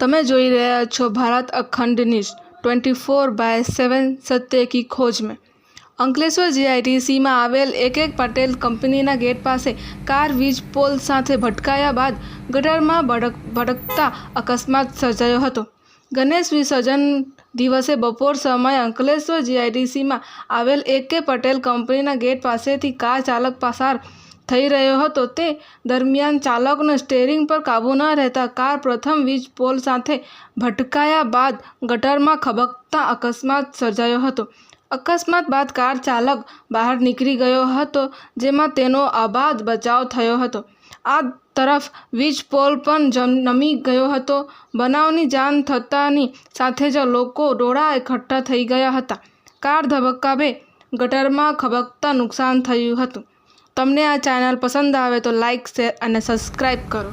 તમે જોઈ રહ્યા છો Bharat Akhand news twenty four by seven સત્ય કી ખોજ મેં. અંકલેશ્વર જીઆઈટીસીમાં આવેલ એક એક પટેલ કંપનીના ગેટ પાસે કાર વીજ પોલ સાથે ભટકાયા બાદ ગટરમાં ભડક, ભડકતા અકસ્માત સર્જાયો હતો. ગણેશ વિસર્જન દિવસે બપોર સમયે અંકલેશ્વર જીઆઈટીસીમાં આવેલ એક કે પટેલ કંપનીના ગેટ પાસેથી કાર ચાલક પસાર થઈ રહ્યો હતો તે દરમિયાન ચાલકનો સ્ટેરિંગ પર કાબૂ ન રહેતા કાર પ્રથમ વીજ પોલ સાથે ભટકાયા બાદ ગટરમાં ખબકતા અકસ્માત સર્જાયો હતો. અકસ્માત બાદ કાર ચાલક બહાર નીકળી ગયો હતો, જેમાં તેનો આબાદ બચાવ થયો હતો. આ તરફ વીજ પોલ પણ જમ, નમી ગયો હતો. બનાવની જાણ થતાંની સાથે જ લોકો ડોળા એકઠા થઈ ગયા હતા. કાર ધબકાબે ગટરમાં ખબકતા નુકસાન થયું હતું. તમને આ ચેનલ પસંદ આવે તો લાઇક શેર અને સબસ્ક્રાઈબ કરો.